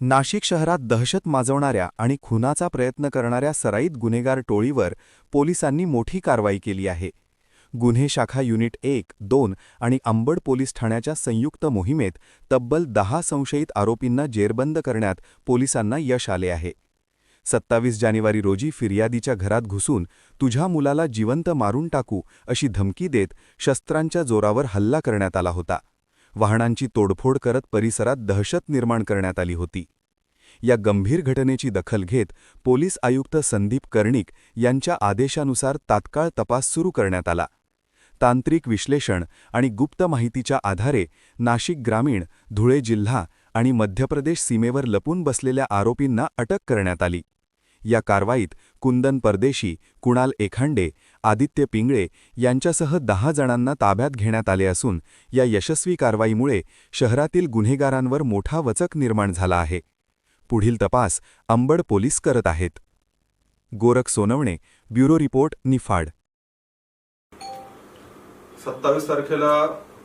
नाशिक शहरात दहशत माजवणाऱ्या आणि खुनाचा प्रयत्न करणाऱ्या सराईत गुन्हेगार टोळीवर पोलिसांनी मोठी कारवाई केली आहे. गुन्हे शाखा युनिट एक दोन आणि अंबड पोलीस ठाण्याच्या संयुक्त मोहिमेत तब्बल दहा संशयित आरोपींना जेरबंद करण्यात पोलिसांना यश आले आहे. सत्तावीस जानेवारी रोजी फिर्यादीच्या घरात घुसून तुझ्या मुलाला जिवंत मारून टाकू अशी धमकी देत शस्त्रांच्या जोरावर हल्ला करण्यात आला होता. वाहनांची तोडफोड करत परिसरात दहशत निर्माण करण्यात आली होती. या गंभीर घटनेची दखल घेत पोलीस आयुक्त संदीप कर्णिक यांच्या आदेशानुसार तात्काळ तपास सुरू करण्यात आला. तांत्रिक विश्लेषण आणि गुप्त माहितीच्या आधारे नाशिक ग्रामीण धुळे जिल्हा आणि मध्य प्रदेश सीमेवर लपून बसलेल्या आरोपींना अटक करण्यात आली. या कारवाईत कुंदन परदेशी कुणाल एखांडे आदित्य पिंगळे यांच्यासह दहा जणांना ताब्यात घेण्यात आले असून या यशस्वी कारवाईमुळे शहरातील गुन्हेगारांवर मोठा वचक निर्माण झाला आहे. पुढील तपास अंबड पोलीस करत आहेत. Gorakh Sonawane bureau report Niphad. सत्तावीस तारखेला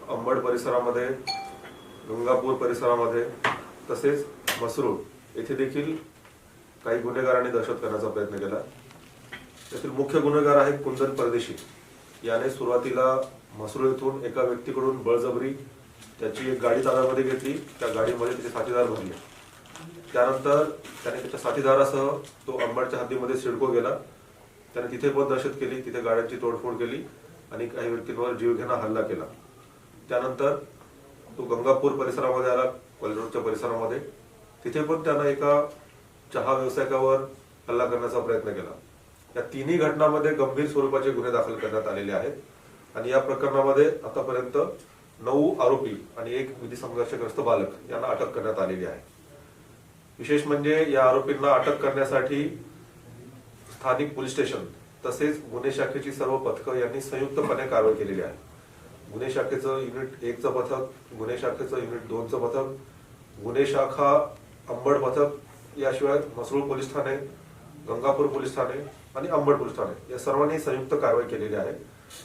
अंबड परिसरामध्ये गंगापूर परिसरामध्ये तसेच मसरूळ येथे देखील काही गुन्हेगारांनी दहशत करण्याचा प्रयत्न केला. त्यातील मुख्य गुन्हेगार आहेत कुंदन परदेशी. याने सुरुवातीला मसरूळ येथून एका व्यक्तीकडून बळजबरी त्याची एक गाडी ताब्यामध्ये घेतली. त्या गाडीमध्ये त्याचे साथीदार भरले त्यानंतर त्याने त्याच्या साथीदारासह तो अंबाडच्या हद्दीमध्ये सिडको गेला. त्याने तिथे पण दहशत केली. तिथे गाड्यांची तोडफोड केली आणि काही व्यक्तींवर जीवघेणा हल्ला केला. त्यानंतर तो गंगापूर परिसरामध्ये आला कॉलेजच्या परिसरामध्ये. तिथे पण त्यानं एका चहा व्यावसायिकावर हल्ला करण्याचा प्रयत्न केला. या तिन्ही घटनांमध्ये गंभीर स्वरूपाचे गुन्हे दाखल करण्यात आलेले आहेत. आणि या प्रकरणामध्ये आतापर्यंत नऊ आरोपी आणि एक विधी संघर्षग्रस्त बालक यांना अटक करण्यात आलेली आहे. विशेष म्हणजे या आरोपींना अटक करण्यासाठी स्थानिक पोलीस स्टेशन तसेच गुन्हे शाखेची सर्व पथकं यांनी संयुक्तपणे कारवाई केलेली आहे. गुन्हे शाखेचं युनिट एकचं पथक गुन्हे शाखेचं युनिट दोनचं पथक गुन्हे शाखा अंबड पथक याशिवाय मसरूळ पोलीस ठाणे गंगापूर पोलीस ठाणे आणि अंबड पोलीस ठाणे. या सर्वांनी संयुक्त कारवाई केलेली आहे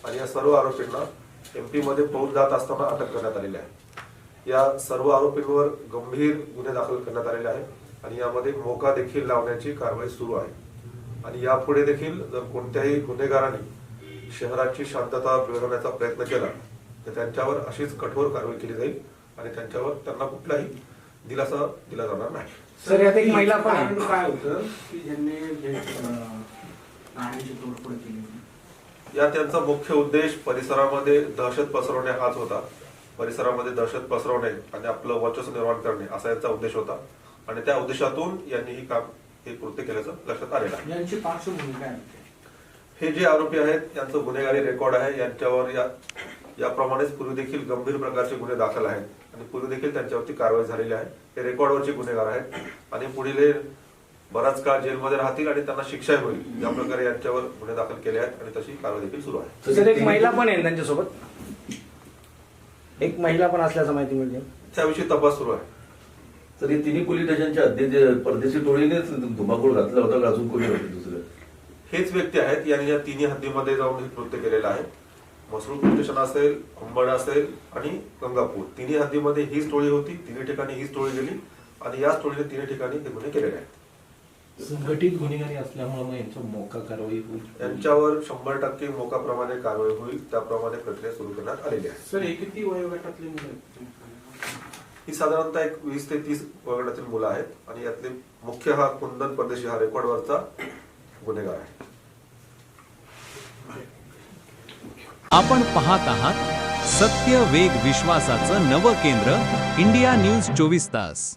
आणि या सर्व आरोपींना एमपी मध्ये पौल जात असताना अटक करण्यात आलेली आहे. या सर्व आरोपींवर गंभीर गुन्हे दाखल करण्यात आलेले आहे आणि यामध्ये मोका देखील लावण्याची कारवाई सुरू आहे. आणि यापुढे देखील जर कोणत्याही गुन्हेगारांनी शहराची शांतता बिघडवण्याचा प्रयत्न केला तर त्यांच्यावर अशीच कठोर कारवाई केली जाईल आणि त्यांच्यावर त्यांना कुठलाही दिलासा दिला जाणार नाही. सर यात एक महिला पण काय होतं? की ज्यांनी तोडफोड केली होती. या त्यांचा मुख्य उद्देश परिसरामध्ये दहशत पसरवणे हाच होता. परिसरामध्ये दहशत पसरवणे आणि आपलं वर्चस्व निर्माण करणे असा यांचा उद्देश होता. आणि त्या उद्देशातून यांनी ही काम हे कृत्य केल्याचं लक्षात आलेलं आहे. यांची पार्श्वभूमी काय हे जे आरोपी आहेत यांचं गुन्हेगारी रेकॉर्ड आहे. यांच्यावर या याप्रमाणेच पूर्वी देखील गंभीर प्रकारचे गुन्हे दाखल आहेत. आणि पूर्वी देखील त्यांच्यावरती कारवाई झालेली आहे. हे रेकॉर्डवरचे गुन्हेगार आहेत. आणि पुढील बराच काळ जेलमध्ये राहतील आणि त्यांना शिक्षा होईल. या प्रकारे यांच्यावर गुन्हे दाखल केले आहेत आणि तशी कारवाई देखील सुरू आहे. सर एक महिला पण आहे त्यांच्यासोबत? एक महिला पण असल्याचं माहिती मिळते. त्याविषयी तपास सुरू आहे. तर हे तिन्ही पोलीस स्टेशनच्या हद्दीत परदेशी टोळीनेच धुमाकूळ घातला होता का अजून कोणी होते दुसरं? हेच व्यक्ती आहेत. यांनी या तिन्ही हद्दीमध्ये जाऊन हे कृत्य केलेलं आहे. मसरूळ पोलीस स्टेशन असेल अंबड असेल आणि गंगापूर. तिन्ही हद्दीमध्ये हीच टोळी होती. तिन्ही ठिकाणी हीच टोळी गेली आणि याच टोळीने तिन्ही ठिकाणी हे गुन्हे केलेले आहेत. संघटित गुन्हेगारी असल्यामुळे मग यांचं मोका कारवाई होईल. यांच्यावर शंभर टक्के मोकाप्रमाणे कारवाई होईल त्याप्रमाणे प्रक्रिया सुरू करण्यात आलेली आहे. सर हे किती वयोगटातले मुलं आहेत? ही साधारणतः एक वीस ते तीस वर्गातील मुलं आहेत आणि यातले मुख्य हा कुंदन परदेशी हा रेकॉर्डवरचा गुन्हेगार आहे. आपण पाहत आहात सत्य वेग विश्वासाचं नवं केंद्र इंडिया न्यूज चोवीस तास.